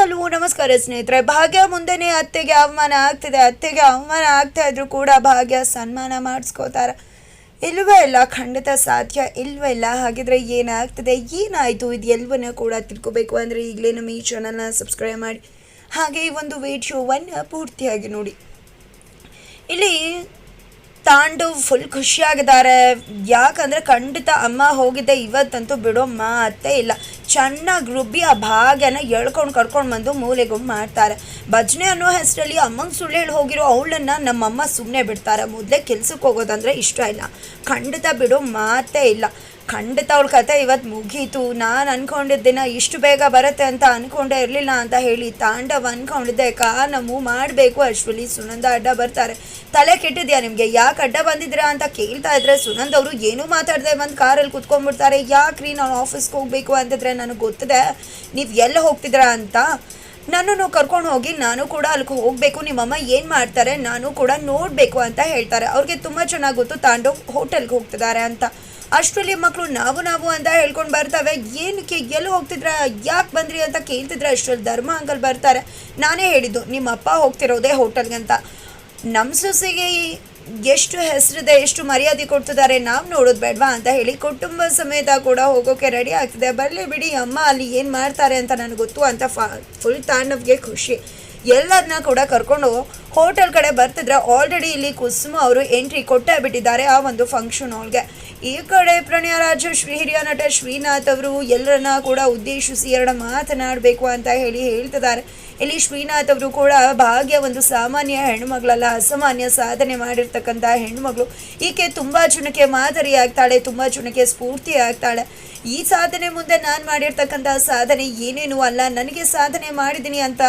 Hello ನಮಸ್ಕಾರ ಸ್ನೇಹಿತರೆ. ಭಾಗ್ಯ ಮುಂದೆನೇ ಅತ್ತೆಗೆ ಅವಮಾನ ಆಗ್ತಿದೆ. ಅತ್ತೆಗೆ ಅವಮಾನ ಆಗ್ತಾ ಇದ್ರು ಕೂಡ ಭಾಗ್ಯ ಸನ್ಮಾನ ಮಾಡಿಸ್ಕೋತಾರೆ. ಇಲ್ವೇ ಇಲ್ಲ, ಖಂಡಿತ ಸಾಧ್ಯ. ಇಲ್ವೇ ಇಲ್ಲ, ಹಾಗಿದ್ರೆ ಏನಾಗ್ತದೆ? ಏನಾಯಿತು? ಇದು ಎಲ್ವನ್ನ ಕೂಡ ತಿಳ್ಕೊಬೇಕು ಅಂದರೆ ಈಗಲೇ ನಮ್ಮ ಈ ಚಾನಲ್ನ ಸಬ್ಸ್ಕ್ರೈಬ್ ಮಾಡಿ. ಹಾಗೆ ಈ ಒಂದು ವಿಡಿಯೋವನ್ನು ಪೂರ್ತಿಯಾಗಿ ನೋಡಿ. ಇಲ್ಲಿ ತಾಂಡವ್ ಫುಲ್ ಖುಷಿಯಾಗಿದ್ದಾರೆ. ಯಾಕಂದ್ರೆ ಖಂಡಿತ ಅಮ್ಮ ಹೋಗಿದ್ದೆ ಇವತ್ತಂತೂ ಬಿಡೋ ಮಾತೇ ಇಲ್ಲ. ಚೆನ್ನಾಗಿ ರುಬ್ಬಿ ಆ ಭಾಗ್ಯನ ಎಳ್ಕೊಂಡು ಕರ್ಕೊಂಡು ಬಂದು ಮೂಲೆಗೂ ಮಾಡ್ತಾರೆ. ಭಜನೆ ಅನ್ನೋ ಹೆಸರಲ್ಲಿ ಅಮ್ಮಂಗೆ ಸುಳ್ಳು ಹೇಳಿ ಹೋಗಿರೋ ಅವಳನ್ನ ನಮ್ಮಮ್ಮ ಸುಮ್ಮನೆ ಬಿಡ್ತಾರೆ. ಮೊದಲೇ ಕೆಲ್ಸಕ್ಕೆ ಹೋಗೋದಂದ್ರೆ ಇಷ್ಟ ಇಲ್ಲ. ಖಂಡಿತ ಬಿಡೋ ಮಾತೇ ಇಲ್ಲ. ಖಂಡಿತ ಅವಳ ಕತೆ ಇವತ್ತು ಮುಗೀತು. ನಾನು ಅನ್ಕೊಂಡಿದ್ದಿನ ಇಷ್ಟು ಬೇಗ ಬರುತ್ತೆ ಅಂತ ಅನ್ಕೊಂಡೇ ಇರಲಿಲ್ಲ ಅಂತ ಹೇಳಿ ತಾಂಡವ್ ಅನ್ಕೊಂಡಿದ್ದೆ. ಕಾ ನಮ್ಮು ಮಾಡಬೇಕು ಅಶ್ವಲಿ ಸುನಂದ ಅಡ್ಡ ಬರ್ತಾರೆ. ತಲೆ ಕೆಟ್ಟಿದ್ಯಾ ನಿಮಗೆ? ಯಾಕೆ ಅಡ್ಡ ಬಂದಿದ್ದೀರಾ ಅಂತ ಕೇಳ್ತಾ ಇದ್ರೆ ಸುನಂದ ಅವರು ಏನೂ ಮಾತಾಡದೆ ಬಂದು ಕಾರಲ್ಲಿ ಕುತ್ಕೊಂಡ್ಬಿಡ್ತಾರೆ. ಯಾಕ್ರಿ ನಾನು ಆಫೀಸ್ಗೆ ಹೋಗಬೇಕು ಅಂತಿದ್ರೆ ನನಗೆ ಗೊತ್ತಿದೆ. ನೀವು ಎಲ್ಲಿ ಹೋಗ್ತಿದ್ದೀರಾ ಅಂತ. ನನ್ನನ್ನು ಕರ್ಕೊಂಡು ಹೋಗಿ ನಾನು ಕೂಡ ಅಲ್ಲಿಗೆ ಹೋಗಬೇಕು. ನಿಮ್ಮಮ್ಮ ಏನು ಮಾಡ್ತಾರೆ? ನಾನು ಕೂಡ ನೋಡಬೇಕು ಅಂತ ಹೇಳ್ತಾರೆ. ಅವ್ರಿಗೆ ತುಂಬ ಚೆನ್ನಾಗಿ ಗೊತ್ತು ತಾಂಡು ಹೋಟೆಲ್ಗೆ ಹೋಗ್ತಿದ್ದಾರೆ ಅಂತ. ಅಷ್ಟರಲ್ಲಿ ಮಕ್ಕಳು ನಾವು ನಾವು ಅಂತ ಹೇಳ್ಕೊಂಡು ಬರ್ತವೆ. ಏನಕ್ಕೆ ಎಲ್ಲಿ ಹೋಗ್ತಿದ್ರ, ಯಾಕೆ ಬಂದ್ರಿ ಅಂತ ಕೇಳ್ತಿದ್ರೆ ಅಷ್ಟರಲ್ಲಿ ಧರ್ಮ ಅಂಕಲ್ ಬರ್ತಾರೆ. ನಾನೇ ಹೇಳಿದ್ದು, ನಿಮ್ಮ ಅಪ್ಪ ಹೋಗ್ತಿರೋದೇ ಹೋಟೆಲ್ಗೆ ಅಂತ. ನಮ್ಮ ಸೊಸೆಗೆ ಎಷ್ಟು ಹೆಸರಿದೆ, ಎಷ್ಟು ಮರ್ಯಾದೆ ಕೊಡ್ತಿದ್ದಾರೆ, ನಾವು ನೋಡೋದು ಬೇಡವಾ ಅಂತ ಹೇಳಿ ಕುಟುಂಬ ಸಮೇತ ಕೂಡ ಹೋಗೋಕೆ ರೆಡಿ ಆಗ್ತಿದೆ. ಬರಲಿ ಬಿಡಿ ಅಮ್ಮ, ಅಲ್ಲಿ ಏನು ಮಾಡ್ತಾರೆ ಅಂತ ನನಗೆ ಗೊತ್ತು ಅಂತ ಫಾ ಫುಲ್ ತಾಂಡವ್ಗೆ ಖುಷಿ. ಎಲ್ಲರನ್ನ ಕೂಡ ಕರ್ಕೊಂಡು ಹೋಟೆಲ್ ಕಡೆ ಬರ್ತಿದ್ರೆ ಆಲ್ರೆಡಿ ಇಲ್ಲಿ ಕುಸುಮ ಅವರು ಎಂಟ್ರಿ ಕೊಟ್ಟೇ ಬಿಟ್ಟಿದ್ದಾರೆ ಆ ಒಂದು ಫಂಕ್ಷನ್ ಹಾಲ್ಗೆ ಈ ಕಡೆ ಪ್ರಣಯ ರಾಜ ಶ್ರೀ ಹಿರಿಯ ನಟ ಶ್ರೀನಾಥ್ ಅವರು ಎಲ್ಲರನ್ನ ಕೂಡ ಉದ್ದೇಶಿಸಿ ಎರಡು ಮಾತನಾಡಬೇಕು ಅಂತ ಹೇಳಿ ಹೇಳ್ತಿದ್ದಾರೆ. ಇಲ್ಲಿ ಶ್ರೀನಾಥ್ ಅವರು ಕೂಡ ಭಾಗ್ಯ ಒಂದು ಸಾಮಾನ್ಯ ಹೆಣ್ಮಗಳಲ್ಲ ಅಸಾಮಾನ್ಯ ಸಾಧನೆ ಮಾಡಿರ್ತಕ್ಕಂಥ ಹೆಣ್ಮಗಳು ಈಕೆ ತುಂಬ ಜನಕ್ಕೆ ಮಾದರಿ ಆಗ್ತಾಳೆ, ತುಂಬ ಜನಕ್ಕೆ ಸ್ಫೂರ್ತಿ ಆಗ್ತಾಳೆ. ಈ ಸಾಧನೆ ಮುಂದೆ ನಾನು ಮಾಡಿರ್ತಕ್ಕಂಥ ಸಾಧನೆ ಏನೇನು ಅಲ್ಲ, ನನಗೆ ಸಾಧನೆ ಮಾಡಿದ್ದೀನಿ ಅಂತ,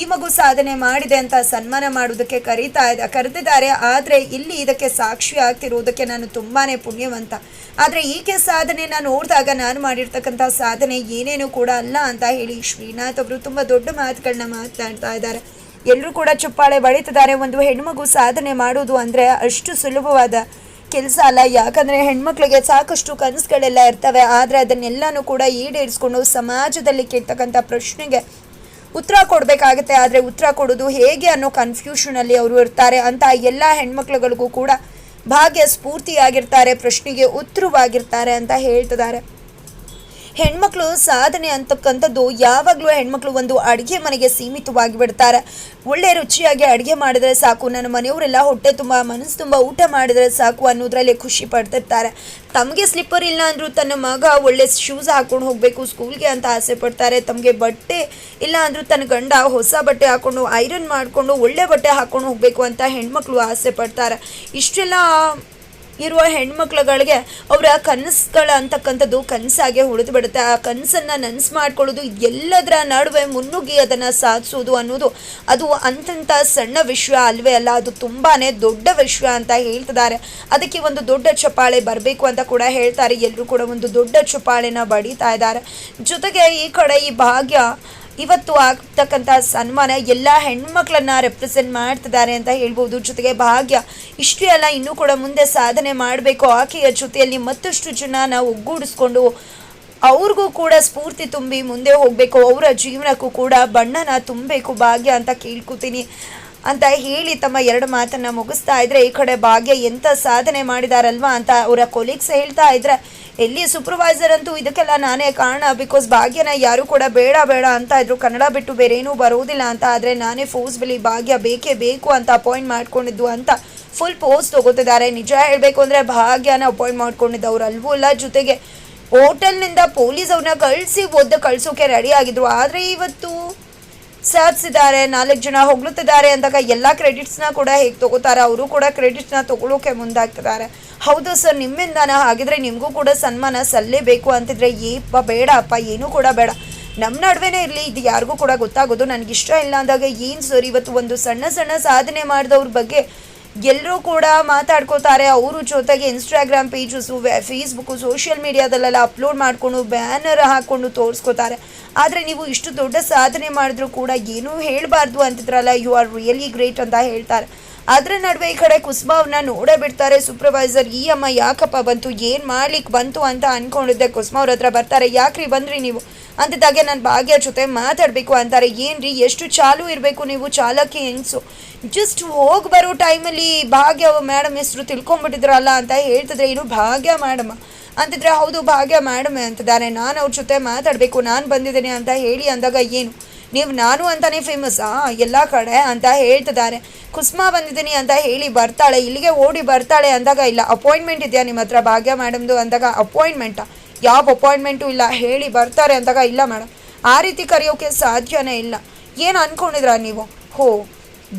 ಈ ಮಗು ಸಾಧನೆ ಮಾಡಿದೆ ಅಂತ ಸನ್ಮಾನ ಮಾಡುವುದಕ್ಕೆ ಕರೀತಾ ಇದೆ ಕರೆದಿದ್ದಾರೆ. ಆದರೆ ಇಲ್ಲಿ ಇದಕ್ಕೆ ಸಾಕ್ಷಿ ಆಗ್ತಿರುವುದಕ್ಕೆ ನಾನು ತುಂಬಾ ಪುಣ್ಯವಂತ. ಆದರೆ ಈಕೆ ಸಾಧನೆನ ನೋಡಿದಾಗ ನಾನು ಮಾಡಿರ್ತಕ್ಕಂಥ ಸಾಧನೆ ಏನೇನು ಕೂಡ ಅಲ್ಲ ಅಂತ ಹೇಳಿ ಶ್ರೀನಾಥ್ ಅವರು ತುಂಬ ದೊಡ್ಡ ಮಾತುಗಳನ್ನ ಮಾತನಾಡ್ತಾ ಇದ್ದಾರೆ. ಎಲ್ಲರೂ ಕೂಡ ಚುಪ್ಪಾಳೆ ಬಳಿತಿದ್ದಾರೆ ಒಂದು ಹೆಣ್ಮಗು ಸಾಧನೆ ಮಾಡೋದು ಅಂದರೆ ಅಷ್ಟು ಸುಲಭವಾದ ಕೆಲಸ ಅಲ್ಲ. ಯಾಕಂದರೆ ಹೆಣ್ಮಕ್ಳಿಗೆ ಸಾಕಷ್ಟು ಕನಸುಗಳೆಲ್ಲ ಇರ್ತವೆ. ಆದರೆ ಅದನ್ನೆಲ್ಲನೂ ಕೂಡ ಈಡೇರಿಸ್ಕೊಂಡು ಸಮಾಜದಲ್ಲಿ ಕೇಳ್ತಕ್ಕಂಥ ಪ್ರಶ್ನೆಗೆ ಉತ್ತರ ಕೊಡಬೇಕಾಗುತ್ತೆ. ಆದರೆ ಉತ್ತರ ಕೊಡೋದು ಹೇಗೆ ಅನ್ನೋ ಕನ್ಫ್ಯೂಷನಲ್ಲಿ ಅವರು ಇರ್ತಾರೆ ಅಂತ ಎಲ್ಲ ಹೆಣ್ಮಕ್ಳುಗಳಿಗೂ ಕೂಡ ಭಾಗ್ಯ ಸ್ಫೂರ್ತಿಯಾಗಿರ್ತಾರೆ ಪ್ರಶ್ನೆಗೆ ಉತ್ತರವಾಗಿರ್ತಾರೆ ಅಂತ ಹೇಳ್ತಿದ್ದಾರೆ. ಹೆಣ್ಮಕ್ಳು ಸಾಧನೆ ಅಂತಕ್ಕಂಥದ್ದು ಯಾವಾಗಲೂ ಹೆಣ್ಮಕ್ಳು ಒಂದು ಅಡುಗೆ ಮನೆಗೆ ಸೀಮಿತವಾಗಿ ಬಿಡ್ತಾರೆ. ಒಳ್ಳೆ ರುಚಿಯಾಗಿ ಅಡುಗೆ ಮಾಡಿದ್ರೆ ಸಾಕು. ನನ್ನ ಮನೆಯವರೆಲ್ಲ ಹೊಟ್ಟೆ ತುಂಬ, ಮನಸ್ಸು ತುಂಬ ಊಟ ಮಾಡಿದ್ರೆ ಸಾಕು ಅನ್ನೋದ್ರಲ್ಲಿ ಖುಷಿ ಪಡ್ತಿರ್ತಾರೆ. ತಮಗೆ ಸ್ಲಿಪ್ಪರ್ ಇಲ್ಲ ಅಂದರೂ ತನ್ನ ಮಗ ಒಳ್ಳೆ ಶೂಸ್ ಹಾಕೊಂಡು ಹೋಗಬೇಕು ಸ್ಕೂಲ್ಗೆ ಅಂತ ಆಸೆ ಪಡ್ತಾರೆ. ತಮಗೆ ಬಟ್ಟೆ ಇಲ್ಲ ಅಂದರೂ ತನ್ನ ಗಂಡ ಹೊಸ ಬಟ್ಟೆ ಹಾಕೊಂಡು ಐರನ್ ಮಾಡಿಕೊಂಡು, ಒಳ್ಳೆ ಬಟ್ಟೆ ಹಾಕೊಂಡು ಹೋಗಬೇಕು ಅಂತ ಹೆಣ್ಮಕ್ಳು ಆಸೆ ಪಡ್ತಾರೆ. ಇಷ್ಟೆಲ್ಲ ಇರುವ ಹೆಣ್ಮಕ್ಳುಗಳಿಗೆ ಅವರ ಕನಸುಗಳ ಅಂತಕ್ಕಂಥದ್ದು ಕನಸಾಗೆ ಉಳಿದು ಬಿಡುತ್ತೆ ಆ ಕನಸನ್ನು ನನಸು ಮಾಡ್ಕೊಳ್ಳೋದು ಎಲ್ಲದರ ನಡುವೆ ಮುನ್ನುಗ್ಗಿ ಅದನ್ನು ಸಾಧಿಸೋದು ಅನ್ನೋದು ಅದು ಅಂತಂಥ ಸಣ್ಣ ವಿಷಯ ಅಲ್ವೇ ಅಲ್ಲ, ಅದು ತುಂಬಾ ದೊಡ್ಡ ವಿಷಯ ಅಂತ ಹೇಳ್ತಿದ್ದಾರೆ. ಅದಕ್ಕೆ ಒಂದು ದೊಡ್ಡ ಚಪಾಳೆ ಬರಬೇಕು ಅಂತ ಕೂಡ ಹೇಳ್ತಾರೆ. ಎಲ್ಲರೂ ಕೂಡ ಒಂದು ದೊಡ್ಡ ಚಪ್ಪಾಳೆನ ಬಡಿತಾ ಇದ್ದಾರೆ. ಜೊತೆಗೆ ಈ ಕಡೆ ಈ ಭಾಗ್ಯ ಇವತ್ತು ಆಗ್ತಕ್ಕಂಥ ಸನ್ಮಾನ ಎಲ್ಲ ಹೆಣ್ಮಕ್ಳನ್ನ ರೆಪ್ರೆಸೆಂಟ್ ಮಾಡ್ತಿದ್ದಾರೆ ಅಂತ ಹೇಳ್ಬೋದು. ಜೊತೆಗೆ ಭಾಗ್ಯ ಇಷ್ಟೇ ಅಲ್ಲ, ಇನ್ನೂ ಕೂಡ ಮುಂದೆ ಸಾಧನೆ ಮಾಡಬೇಕು. ಆಕೆಯ ಜೊತೆಯಲ್ಲಿ ಮತ್ತಷ್ಟು ಜನ ನಾವು ಒಗ್ಗೂಡಿಸ್ಕೊಂಡು ಅವ್ರಿಗೂ ಕೂಡ ಸ್ಫೂರ್ತಿ ತುಂಬಿ ಮುಂದೆ ಹೋಗಬೇಕು. ಅವರ ಜೀವನಕ್ಕೂ ಕೂಡ ಬಣ್ಣನ ತುಂಬಬೇಕು ಭಾಗ್ಯ ಅಂತ ಕೇಳ್ಕೊತೀನಿ. ಅಂತ ಹೇಳಿ ತಮ್ಮ ಎರಡು ಮಾತನ್ನ ಮುಗಿಸ್ತಾ ಇದ್ರೆ, ಈ ಕಡೆ ಭಾಗ್ಯ ಎಂತ ಸಾಧನೆ ಮಾಡಿದಾರಲ್ವಾ ಅಂತ ಅವರ ಕೊಲೀಗ್ಸ್ ಹೇಳ್ತಾ ಇದ್ರೆ, ಎಲ್ಲಿ ಸೂಪರ್ವೈಸರ್ ಅಂತೂ ಇದಕ್ಕೆಲ್ಲ ನಾನೇ ಕಾರಣ ಬಿಕಾಸ್ ಭಾಗ್ಯನ ಯಾರು ಕೂಡ ಬೇಡ ಬೇಡ ಅಂತ ಇದ್ರು. ಕನ್ನಡ ಬಿಟ್ಟು ಬೇರೆ ಏನೂ ಬರೋದಿಲ್ಲ ಅಂತ ಆದರೆ ನಾನೇ ಫೋರ್ಸ್ಬಲಿ ಭಾಗ್ಯ ಬೇಕೇ ಬೇಕು ಅಂತ ಅಪಾಯಿಂಟ್ ಮಾಡ್ಕೊಂಡಿದ್ದು ಅಂತ ಫುಲ್ ಪೋಸ್ ತಗೋತಿದ್ದಾರೆ. ನಿಜ ಹೇಳಬೇಕು ಅಂದರೆ ಭಾಗ್ಯನ ಅಪಾಯಿಂಟ್ ಮಾಡ್ಕೊಂಡಿದ್ದವ್ರು ಅಲ್ವೂ ಅಲ್ಲ. ಜೊತೆಗೆ ಹೋಟೆಲ್ನಿಂದ ಪೊಲೀಸ್ ಅವ್ರನ್ನ ಕಳಿಸಿ ಒದ್ದು ಕಳ್ಸೋಕೆ ರೆಡಿ ಆಗಿದ್ರು. ಆದರೆ ಇವತ್ತು ಸಾಧಿಸಿದ್ದಾರೆ. ನಾಲ್ಕು ಜನ ಹೊಗಳುತ್ತಿದ್ದಾರೆ ಅಂದಾಗ ಎಲ್ಲ ಕ್ರೆಡಿಟ್ಸ್ನ ಕೂಡ ಹೇಗೆ ತಗೋತಾರೆ? ಅವರು ಕೂಡ ಕ್ರೆಡಿಟ್ಸ್ನ ತಗೊಳ್ಳೋಕೆ ಮುಂದಾಗ್ತಿದ್ದಾರೆ. ಹೌದು ಸರ್ ನಿಮ್ಮಿಂದಾನ? ಹಾಗಿದ್ರೆ ನಿಮಗೂ ಕೂಡ ಸನ್ಮಾನ ಸಲ್ಲೇಬೇಕು ಅಂತಿದ್ರೆ ಏಪ್ಪ ಬೇಡ ಅಪ್ಪ, ಏನೂ ಕೂಡ ಬೇಡ. ನಮ್ಮ ನಡುವೆನೇ ಇರಲಿ, ಇದು ಯಾರಿಗೂ ಕೂಡ ಗೊತ್ತಾಗೋದು. ನನಗಿಷ್ಟ ಇಲ್ಲ ಅಂದಾಗ ಏನು ಸರ್ ಇವತ್ತು ಒಂದು ಸಣ್ಣ ಸಣ್ಣ ಸಾಧನೆ ಮಾಡಿದವ್ರ ಬಗ್ಗೆ ಎಲ್ಲರೂ ಕೂಡ ಮಾತಾಡ್ಕೋತಾರೆ ಅವರು ಜೊತೆಗೆ ಇನ್ಸ್ಟಾಗ್ರಾಮ್ ಪೇಜಸ್ಸು ಫೇಸ್ಬುಕ್ಕು ಸೋಷಿಯಲ್ ಮೀಡಿಯಾದಲ್ಲೆಲ್ಲ ಅಪ್ಲೋಡ್ ಮಾಡಿಕೊಂಡು ಬ್ಯಾನರ್ ಹಾಕ್ಕೊಂಡು ತೋರಿಸ್ಕೋತಾರೆ. ಆದರೆ ನೀವು ಇಷ್ಟು ದೊಡ್ಡ ಸಾಧನೆ ಮಾಡಿದ್ರೂ ಕೂಡ ಏನೂ ಹೇಳಬಾರ್ದು ಅಂತಿದ್ರಲ್ಲ ಯು ಆರ್ ರಿಯಲಿ ಗ್ರೇಟ್ ಅಂತ ಹೇಳ್ತಾರೆ. ಅದರ ನಡುವೆ ಈ ಕಡೆ ಕುಸುಮ ನೋಡೇ ಬಿಡ್ತಾರೆ. ಸೂಪರ್ವೈಸರ್ ಈ ಅಮ್ಮ ಯಾಕಪ್ಪ ಬಂತು? ಏನು ಮಾಡ್ಲಿಕ್ಕೆ ಬಂತು? ಅಂತ ಅನ್ಕೊಂಡಿದ್ದೆ. ಕುಸುಮ ಅವ್ರ ಹತ್ರ ಬರ್ತಾರೆ. ಯಾಕ್ರಿ ಬಂದ್ರಿ ನೀವು? ಅಂತಿದ್ದಾಗೆ ನಾನು ಭಾಗ್ಯ ಜೊತೆ ಮಾತಾಡಬೇಕು ಅಂತಾರೆ. ಏನ್ರಿ, ಎಷ್ಟು ಚಾಲು ಇರಬೇಕು ನೀವು? ಚಾಲಕಿ ಹೆಂಗ್ಸು? ಜಸ್ಟ್ ಹೋಗಿ ಬರೋ ಟೈಮಲ್ಲಿ ಭಾಗ್ಯ ಮೇಡಮ್ ಹೆಸರು ತಿಳ್ಕೊಂಬಿಟ್ಟಿದ್ರಲ್ಲ ಅಂತ ಹೇಳ್ತಿದ್ರೆ, ಏನು ಭಾಗ್ಯ ಮೇಡಮ್ ಅಂತಿದ್ರೆ, ಹೌದು, ಭಾಗ್ಯ ಮೇಡಮ್ ಅಂತಿದ್ದಾರೆ ನಾನು ಅವ್ರ ಜೊತೆ ಮಾತಾಡಬೇಕು, ನಾನು ಬಂದಿದ್ದೀನಿ ಅಂತ ಹೇಳಿ ಅಂದಾಗ ಏನು? ನೀವು ನಾನು ಅಂತಾನೆ ಫೇಮಸ್ಸಾ ಎಲ್ಲ ಕಡೆ? ಅಂತ ಹೇಳ್ತಿದ್ದಾರೆ. ಕುಸ್ಮಾ ಬಂದಿದ್ದೀನಿ ಅಂತ ಹೇಳಿ ಬರ್ತಾಳೆ. ಇಲ್ಲಿಗೆ ಓಡಿ ಬರ್ತಾಳೆ ಅಂದಾಗ ಇಲ್ಲ. ಅಪಾಯಿಂಟ್ಮೆಂಟ್ ಇದೆಯಾ ನಿಮ್ಮ ಹತ್ರ ಭಾಗ್ಯ ಮೇಡಮ್ದು ಅಂದಾಗ ಅಪಾಯಿಂಟ್ಮೆಂಟಾ ಯಾವ ಅಪಾಯಿಂಟ್ಮೆಂಟು ಇಲ್ಲ, ಹೇಳಿ ಬರ್ತಾರೆ ಅಂದಾಗ ಇಲ್ಲ ಮೇಡಮ್ ಆ ರೀತಿ ಕರೆಯೋಕ್ಕೆ ಸಾಧ್ಯನೇ ಇಲ್ಲ. ಏನು ಅಂದ್ಕೊಂಡಿದ್ರ ನೀವು? ಹೋ,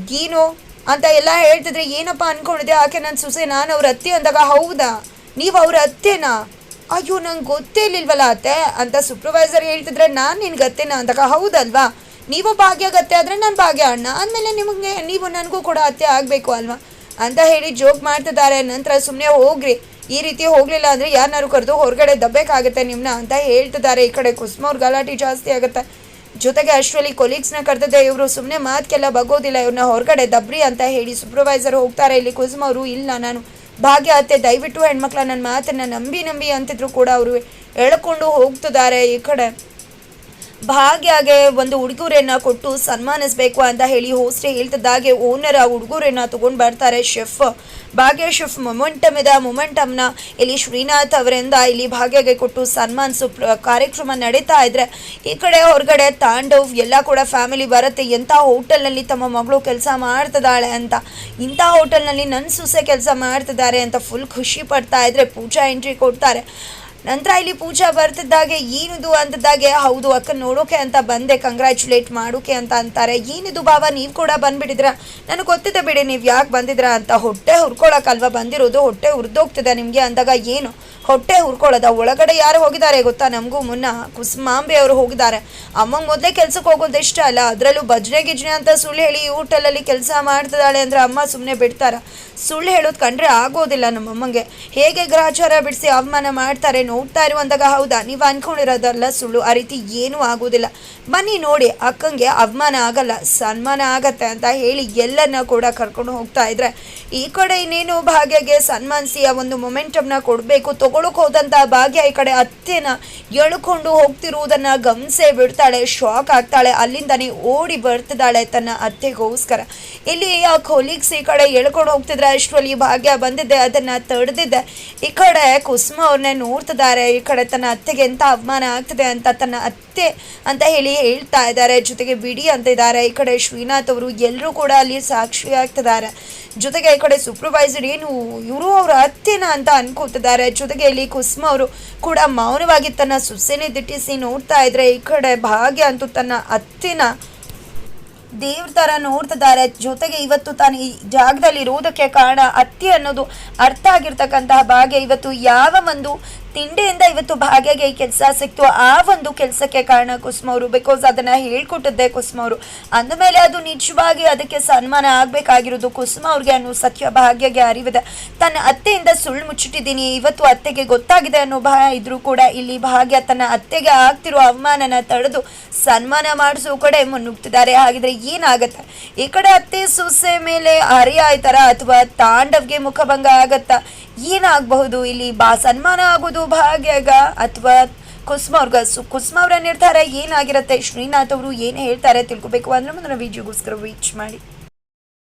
ಗೀನು ಅಂತ ಎಲ್ಲ ಹೇಳ್ತಿದ್ರೆ ಏನಪ್ಪ ಅನ್ಕೊಂಡಿದ್ದೆ? ಆಕೆ ನನ್ನ ಸುಸೆ, ನಾನು ಅವ್ರ ಅತ್ತೆ ಅಂದಾಗ ಹೌದಾ? ನೀವು ಅವ್ರ ಅತ್ತೆನಾ? ಅಯ್ಯೋ, ನಂಗೆ ಗೊತ್ತೇ ಇಲ್ಲಿಲ್ವಲ್ಲ ಅತ್ತೆ? ಅಂತ ಸೂಪರ್ವೈಸರ್ ಹೇಳ್ತಿದ್ರೆ ನಾನು ನಿನ್ಗೆ ಅತ್ತೆನಾ ಅಂದಾಗ ಹೌದಲ್ವಾ? ನೀವು ಭಾಗ್ಯ ಗತ್ತೆ ಆದರೆ ನಾನು ಭಾಗ್ಯ ಅಣ್ಣ. ಅಂದಮೇಲೆ ನಿಮಗೆ, ನೀವು ನನಗೂ ಕೂಡ ಅತ್ತೆ ಆಗಬೇಕು ಅಲ್ವಾ? ಅಂತ ಹೇಳಿ ಜೋಕ್ ಮಾಡ್ತಿದ್ದಾರೆ. ನಂತರ ಸುಮ್ಮನೆ ಹೋಗ್ರಿ. ಈ ರೀತಿ ಹೋಗಲಿಲ್ಲ ಅಂದರೆ ಯಾರನ್ನಾರು ಕರೆದು ಹೊರಗಡೆ ದಬ್ಬಬೇಕಾಗತ್ತೆ ನಿಮ್ಮನ್ನ ಅಂತ ಹೇಳ್ತಿದ್ದಾರೆ. ಈ ಕಡೆ ಕುಸುಮ ಅವ್ರ ಗಲಾಟೆ ಜಾಸ್ತಿ ಆಗುತ್ತೆ. ಜೊತೆಗೆ ಅಷ್ಟರಲ್ಲಿ ಕೊಲೀಗ್ಸ್ನ ಕರೆದಿದ್ದೆ, ಇವರು ಸುಮ್ಮನೆ ಮಾತಕ್ಕೆಲ್ಲ ಬಗ್ಗೋದಿಲ್ಲ ಇವ್ರನ್ನ ಹೊರಗಡೆ ದಬ್ರಿ ಅಂತ ಹೇಳಿ ಸೂಪರ್ವೈಸರ್ ಹೋಗ್ತಾರೆ. ಇಲ್ಲಿ ಕುಸುಮ ಅವರು, ಇಲ್ಲ, ನಾನು ಭಾಗ್ಯ ಅತ್ತೆ ದಯವಿಟ್ಟು ಹೆಣ್ಮಕ್ಳ ನನ್ನ ಮಾತನ್ನು ನಂಬಿ ನಂಬಿ ಅಂತಿದ್ರು ಕೂಡ ಅವರು ಎಳ್ಕೊಂಡು ಹೋಗ್ತಿದ್ದಾರೆ ಈ ಕಡೆ. ಭಾಗ್ಯಗೆ ಒಂದು ಉಡುಗೊರೆಯನ್ನ ಕೊಟ್ಟು ಸನ್ಮಾನಿಸಬೇಕು ಅಂತ ಹೇಳಿ ಹೋಸ್ಟೆ ಹೇಳ್ತಿದ್ದಾಗೆ ಓನರ್ ಆ ಉಡುಗೊರೆಯನ್ನ ತಗೊಂಡು ಬರ್ತಾರೆ ಶೆಫ್ ಭಾಗ್ಯ ಶೆಫ್ ಮೊಮೆಂಟಮ್ ಇದೆ. ಆ ಮೊಮೆಂಟಮ್ನ ಇಲ್ಲಿ ಶ್ರೀನಾಥ್ ಅವರಿಂದ ಇಲ್ಲಿ ಭಾಗ್ಯಗೆ ಕೊಟ್ಟು ಸನ್ಮಾನಿಸು ಕಾರ್ಯಕ್ರಮ ನಡೀತಾ ಇದ್ರೆ ಈ ಕಡೆ ಹೊರಗಡೆ ತಾಂಡವ್ ಎಲ್ಲ ಕೂಡ ಫ್ಯಾಮಿಲಿ ಬರುತ್ತೆ. ಎಂಥ ಹೋಟೆಲ್ನಲ್ಲಿ ತಮ್ಮ ಮಗಳು ಕೆಲಸ ಮಾಡ್ತಿದ್ದಾಳೆ ಅಂತ ಇಂಥ ಹೋಟೆಲ್ನಲ್ಲಿ ನನ್ನ ಸೊಸೆ ಕೆಲಸ ಮಾಡ್ತಿದ್ದಾರೆ ಅಂತ ಫುಲ್ ಖುಷಿ ಪಡ್ತಾ ಇದ್ರೆ ಪೂಜಾ ಎಂಟ್ರಿ ಕೊಡ್ತಾರೆ. ನಂತರ ಇಲ್ಲಿ ಪೂಜಾ ಬರ್ತಿದ್ದಾಗೆ ಏನಿದು ಅಂತದಾಗೆ, ಹೌದು, ಅಕ್ಕ ನೋಡೋಕೆ ಅಂತ ಬಂದೆ ಕಂಗ್ರ್ಯಾಚುಲೇಟ್ ಮಾಡೋಕೆ ಅಂತ ಅಂತಾರೆ. ಏನಿದು ಬಾಬ ನೀವು ಕೂಡ ಬಂದ್ಬಿಟ್ಟಿದ್ರ ನನಗೆ ಗೊತ್ತಿದೆ ಬಿಡಿ, ನೀವು ಯಾಕೆ ಬಂದಿದ್ರ ಅಂತ. ಹೊಟ್ಟೆ ಹುರ್ಕೊಳಕ್ಕಲ್ವಾ? ಬಂದಿರೋದು ಹೊಟ್ಟೆ ಹುರಿದೋಗ್ತಿದೆ ನಿಮಗೆ ಅಂದಾಗ ಏನು? ಹೊಟ್ಟೆ ಹುರ್ಕೊಳ್ಳೋದ ಒಳಗಡೆ ಯಾರು ಹೋಗಿದ್ದಾರೆ ಗೊತ್ತಾ? ನಮಗೂ ಮುನ್ನ ಕುಸುಮಾಂಬೆ ಅವರು ಹೋಗಿದ್ದಾರೆ. ಅಮ್ಮಂಗೆ ಮೊದಲೇ ಕೆಲ್ಸಕ್ಕೆ ಹೋಗೋದು ಇಷ್ಟ ಅಲ್ಲ. ಅದರಲ್ಲೂ ಭಜನೆ ಗಿಜ್ನೆ ಅಂತ ಸುಳ್ಳು ಹೇಳಿ ಊಟಲಲ್ಲಿ ಕೆಲಸ ಮಾಡ್ತಿದ್ದಾಳೆ ಅಂದರೆ ಅಮ್ಮ ಸುಮ್ಮನೆ ಬಿಡ್ತಾರ. ಸುಳ್ಳು ಹೇಳೋದು ಕಂಡ್ರೆ ಆಗೋದಿಲ್ಲ ನಮ್ಮಮ್ಮಂಗೆ. ಹೇಗೆ ಗ್ರಹಚಾರ ಬಿಡಿಸಿ ಅವಮಾನ ಮಾಡ್ತಾರೆ ನೋಡ್ತಾ ಇರುವಂದಾಗ ಹೌದಾ? ನೀವು ಅನ್ಕೊಂಡಿರೋದಲ್ಲ ಸುಳ್ಳು, ಆ ರೀತಿ ಏನೂ ಆಗೋದಿಲ್ಲ ಬನ್ನಿ ನೋಡಿ, ಅಕ್ಕಂಗೆ ಅವಮಾನ ಆಗಲ್ಲ, ಸನ್ಮಾನ ಆಗತ್ತೆ ಅಂತ ಹೇಳಿ ಎಲ್ಲರನ್ನ ಕೂಡ ಕರ್ಕೊಂಡು ಹೋಗ್ತಾ ಇದ್ರೆ, ಈ ಕಡೆ ಇನ್ನೇನು ಭಾಗ್ಯಗೆ ಸನ್ಮಾನಿಸಿ ಆ ಒಂದು ಮೊಮೆಂಟಮ್ನ ಕೊಡಬೇಕು, ತಗೊಳಕ್ ಹೋದಂತ ಭಾಗ್ಯ ಈ ಕಡೆ ಅತ್ತೆನ ಎಳ್ಕೊಂಡು ಹೋಗ್ತಿರುವುದನ್ನ ಗಮನಿಸೇ ಬಿಡ್ತಾಳೆ ಶಾಕ್ ಆಗ್ತಾಳೆ, ಅಲ್ಲಿಂದಾನೆ ಓಡಿ ಬರ್ತಿದ್ದಾಳೆ ತನ್ನ ಅತ್ತೆಗೋಸ್ಕರ. ಇಲ್ಲಿ ಆ ಕೊಲೀಗ್ಸ್ ಈ ಕಡೆ ಎಳ್ಕೊಂಡು ಹೋಗ್ತಿದ್ರೆ, ಅಷ್ಟರಲ್ಲಿ ಭಾಗ್ಯ ಬಂದಿದ್ದೆ ಅದನ್ನ ತಡೆದಿದ್ದೆ ಈ ಕಡೆ ಕುಸುಮ ಅವ್ರನ್ನೇ ನೋಡ್ತಿದ್ದಾರೆ ಈ ಕಡೆ ತನ್ನ ಅತ್ತೆಗೆ ಎಂಥ ಅವಮಾನ ಆಗ್ತದೆ ಅಂತ ತನ್ನ ಅತ್ತೆ ಅಂತ ಹೇಳಿ ಹೇಳ್ತಾ ಇದ್ದಾರೆ. ಜೊತೆಗೆ ಬಿಡಿ ಅಂತ ಇದ್ದಾರೆ. ಈ ಕಡೆ ಶ್ರೀನಾಥ್ ಅವರು ಎಲ್ಲರೂ ಕೂಡ ಅಲ್ಲಿ ಸಾಕ್ಷಿ ಆಗ್ತಿದ್ದಾರೆ. ಜೊತೆಗೆ ಈ ಕಡೆ ಸೂಪರ್ವೈಸರ್ ಏನು, ಇವರು ಅವರ ಅತ್ತೆನ ಅಂತ ಅನ್ಕೋತಿದ್ದಾರೆ. ಜೊತೆಗೆ ಇಲ್ಲಿ ಕುಸುಮ ಅವರು ಕೂಡ ಮೌನವಾಗಿ ತನ್ನ ಸುಸೆನೆ ದಿಟ್ಟಿಸಿ ನೋಡ್ತಾ ಇದ್ರೆ ಈ ಕಡೆ ಭಾಗ್ಯ ಅಂತೂ ತನ್ನ ಅತ್ತೆನ ದೇವ್ರ ಥರ ನೋಡ್ತಿದ್ದಾರೆ. ಜೊತೆಗೆ ಇವತ್ತು ತಾನು ಈ ಜಾಗದಲ್ಲಿ ಇರುವುದಕ್ಕೆ ಕಾರಣ ಅತ್ತೆ ಅನ್ನೋದು ಅರ್ಥ ಆಗಿರ್ತಕ್ಕಂತಹ ಭಾಗ್ಯ. ಇವತ್ತು ಯಾವ ಒಂದು ತಿಂಡಿಯಿಂದ ಇವತ್ತು ಭಾಗ್ಯಗೆ ಈ ಕೆಲಸ ಸಿಕ್ತು. ಆ ಒಂದು ಕೆಲಸಕ್ಕೆ ಕಾರಣ ಕುಸುಮ ಅವರು ಬಿಕಾಸ್ ಅದನ್ನ ಹೇಳ್ಕೊಟ್ಟಿದ್ದೆ ಕುಸುಮ ಅವರು ಅಂದಮೇಲೆ ಅದು ನಿಜವಾಗಿ ಅದಕ್ಕೆ ಸನ್ಮಾನ ಆಗ್ಬೇಕಾಗಿರೋದು ಕುಸುಮ ಅವ್ರಿಗೆ ಅನ್ನೋ ಸತ್ಯ ಭಾಗ್ಯಗೆ ಅರಿವಿದೆ. ತನ್ನ ಅತ್ತೆಯಿಂದ ಸುಳ್ಳು ಮುಚ್ಚಿಟ್ಟಿದ್ದೀನಿ. ಇವತ್ತು ಅತ್ತೆಗೆ ಗೊತ್ತಾಗಿದೆ ಅನ್ನೋ ಭಯ ಇದ್ರೂ ಕೂಡ ಇಲ್ಲಿ ಭಾಗ್ಯ ತನ್ನ ಅತ್ತೆಗೆ ಆಗ್ತಿರೋ ಅವಮಾನನ ತಡೆದು ಸನ್ಮಾನ ಮಾಡಿಸೋ ಕಡೆ ಮುನ್ನುಗ್ತಿದ್ದಾರೆ. ಹಾಗಿದ್ರೆ ಏನಾಗತ್ತೆ? ಈ ಕಡೆ ಅತ್ತೆ ಸೊಸೆ ಮೇಲೆ ಅರಿ ಆಯ್ತಾರ ಅಥವಾ ತಾಂಡವ್ಗೆ ಮುಖಭಂಗ ಆಗತ್ತಾ? ಏನಾಗಬಹುದು? ಇಲ್ಲಿ ಬಾ, ಸನ್ಮಾನ ಆಗೋದು ಭಾಗ್ಯಗ ಅಥವಾ ಕುಸುಮ ಅವ್ರಿಗೆ? ಕುಸುಮ ಅವರ ನಿರ್ಧಾರ ಏನಾಗಿರುತ್ತೆ? ಶ್ರೀನಾಥ್ ಅವರು ಏನು ಹೇಳ್ತಾರೆ ತಿಳ್ಕೊಬೇಕು. ಅಂದ್ರೆ ಮುಂದಿನ ವಿಡಿಯೋಗೋಸ್ಕರ ರೀಚ್ ಮಾಡಿ.